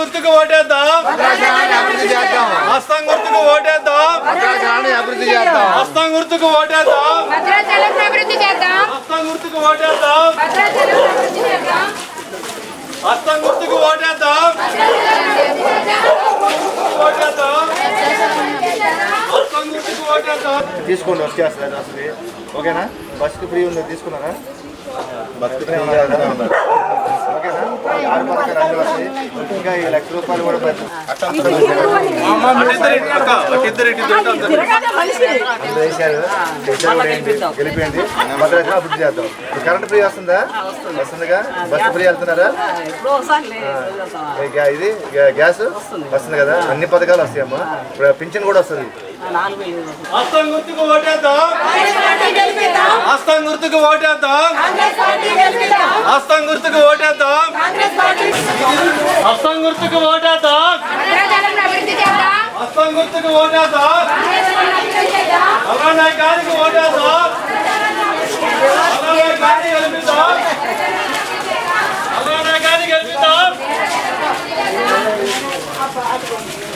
గుర్తుకు ఓటేద్దాం హస్తం గుర్తుకు ఓటేద్దాం అభివృద్ధి చేద్దాం హస్తం గుర్తుకు ఓటేద్దాం హస్తం గుర్తుకు ఓటేద్దాం హస్తం గుర్తుకు ఓటేద్దాం తీసుకోండి వచ్చేస్తారు అసలు ఓకేనా బస్కి ఫ్రీ ఉంది తీసుకున్నారా బస్కి ఫ్రీ ఇంకా ఈ లక్ష రూపాయలు కూడా వేశారు వేశారు భద్రాచలం అభివృద్ధి చేద్దాం కరెంట్ ఫ్రీ వస్తుందా వస్తుందిగా బస్సు ఫ్రీ వెళ్తున్నారా ఇది గ్యాస్ వస్తుంది కదా అన్ని పథకాలు వస్తాయమ్మా ఇప్పుడు పింఛన్ కూడా వస్తుంది హస్తం గుర్తుకు ఓటేద్దాం. హస్తం గుర్తుకు ఓటేద్దాం. హస్తం గుర్తుకు ఓటేద్దాం. హస్తం గుర్తుకు ఓటేద్దాం. భద్రాచలం హస్తం గుర్తుకు ఓటేద్దాం. అభివృద్ధి గారికి ఓటేద్దాం. అమరనాయ్ గారిని గెలిపిద్దాం. అమరనాయ్ గెలిపిద్దాం.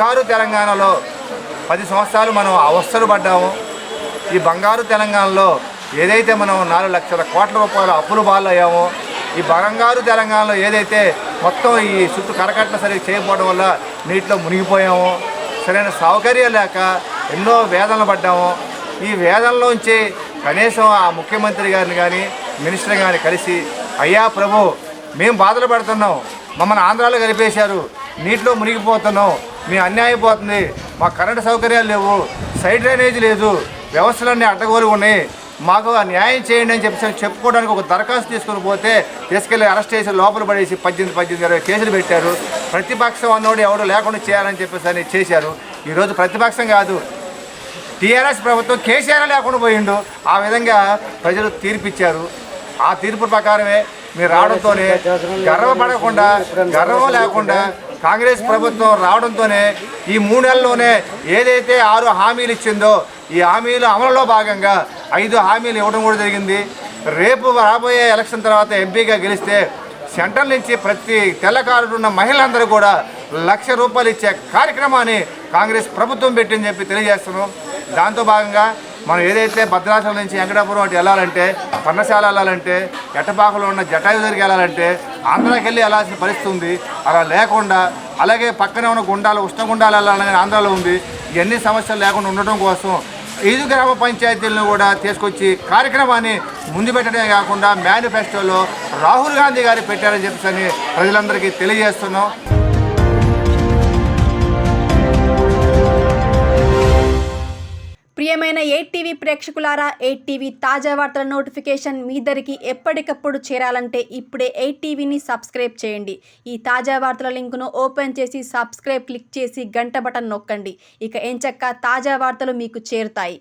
బంగారు తెలంగాణలో పది సంవత్సరాలు మనం అవస్థలు పడ్డాము. ఈ బంగారు తెలంగాణలో ఏదైతే మనం నాలుగు లక్షల కోట్ల రూపాయల అప్పులు బాలయ్యామో ఈ బంగారు తెలంగాణలో ఏదైతే మొత్తం ఈ చుట్టూ కరకట్ల సరిగ్గా చేయకపోవడం వల్ల నీటిలో మునిగిపోయామో. సరైన సౌకర్యం లేక ఎన్నో వేదనలు పడ్డాము. ఈ వేదనలోంచి కనీసం ఆ ముఖ్యమంత్రి గారిని కానీ మినిస్టర్ గారిని కలిసి అయ్యా ప్రభు మేము బాధలు పడుతున్నాం. మమ్మల్ని ఆంధ్రాలో కలిపేశారు. నీటిలో మునిగిపోతున్నాం. మీ అన్యాయం పోతుంది. మా కరెంటు సౌకర్యాలు లేవు. సైడ్ డ్రైనేజ్ లేదు. వ్యవస్థలన్నీ అడ్డగోలు ఉన్నాయి. మాకు న్యాయం చేయండి అని చెప్పి చెప్పుకోవడానికి ఒక దరఖాస్తు తీసుకుని పోతే తీసుకెళ్ళి అరెస్ట్ చేసి లోపల పడేసి పద్దెనిమిది పద్దెనిమిది ఇరవై కేసులు పెట్టారు. ప్రతిపక్షం అన్నోడు ఎవడు లేకుండా చేయాలని చెప్పేసి అని చేశారు. ఈరోజు ప్రతిపక్షం కాదు. టీఆర్ఎస్ ప్రభుత్వం కేసీఆర్ లేకుండా పోయిండు. ఆ విధంగా ప్రజలు తీర్పిచ్చారు. ఆ తీర్పు ప్రకారమే మీరు రావడంతోనే గర్వపడకుండా గర్వం లేకుండా కాంగ్రెస్ ప్రభుత్వం రావడంతోనే ఈ మూడు ఏదైతే ఆరు హామీలు ఇచ్చిందో ఈ హామీలు అమలులో భాగంగా ఐదు హామీలు ఇవ్వడం కూడా జరిగింది. రేపు రాబోయే ఎలక్షన్ తర్వాత ఎంపీగా గెలిస్తే సెంట్రల్ నుంచి ప్రతి తెల్లకారుడు ఉన్న మహిళలందరూ కూడా లక్ష రూపాయలు ఇచ్చే కార్యక్రమాన్ని కాంగ్రెస్ ప్రభుత్వం పెట్టిందని చెప్పి తెలియజేస్తున్నాం. దాంతో భాగంగా మనం ఏదైతే భద్రాచలం నుంచి వెంకటాపురం అటు వెళ్ళాలంటే పన్నశాల వెళ్ళాలంటే ఎట్టపాకలో ఉన్న జటాయుదరికి దగ్గరికి వెళ్ళాలంటే ఆంధ్రాకి వెళ్ళి వెళ్ళాల్సిన పరిస్థితి ఉంది అలా లేకుండా అలాగే పక్కనే ఉన్న గుండాలు ఉష్ణ గుండాలు వెళ్ళాలని ఆంధ్రాలో ఉంది. ఇవన్నీ సమస్యలు లేకుండా ఉండటం కోసం ఐదు గ్రామ పంచాయతీలను కూడా తీసుకొచ్చి కార్యక్రమాన్ని ముందు పెట్టడమే కాకుండా మేనిఫెస్టోలో రాహుల్ గాంధీ గారు పెట్టారని చెప్పేసి ప్రజలందరికీ తెలియజేస్తున్నాం. ప్రియమైన ఎయిట్ టీవీ ప్రేక్షకులారా ఎయిట్ టీవీ తాజా వార్తల నోటిఫికేషన్ మీ దరికి ఎప్పటికప్పుడు చేరాలంటే ఇప్పుడే ఎయిట్ టీవీని సబ్స్క్రైబ్ చేయండి. ఈ తాజా వార్తల లింకును ఓపెన్ చేసి సబ్స్క్రైబ్ క్లిక్ చేసి గంట బటన్ నొక్కండి. ఇక ఎంచక్క తాజా వార్తలు మీకు చేరుతాయి.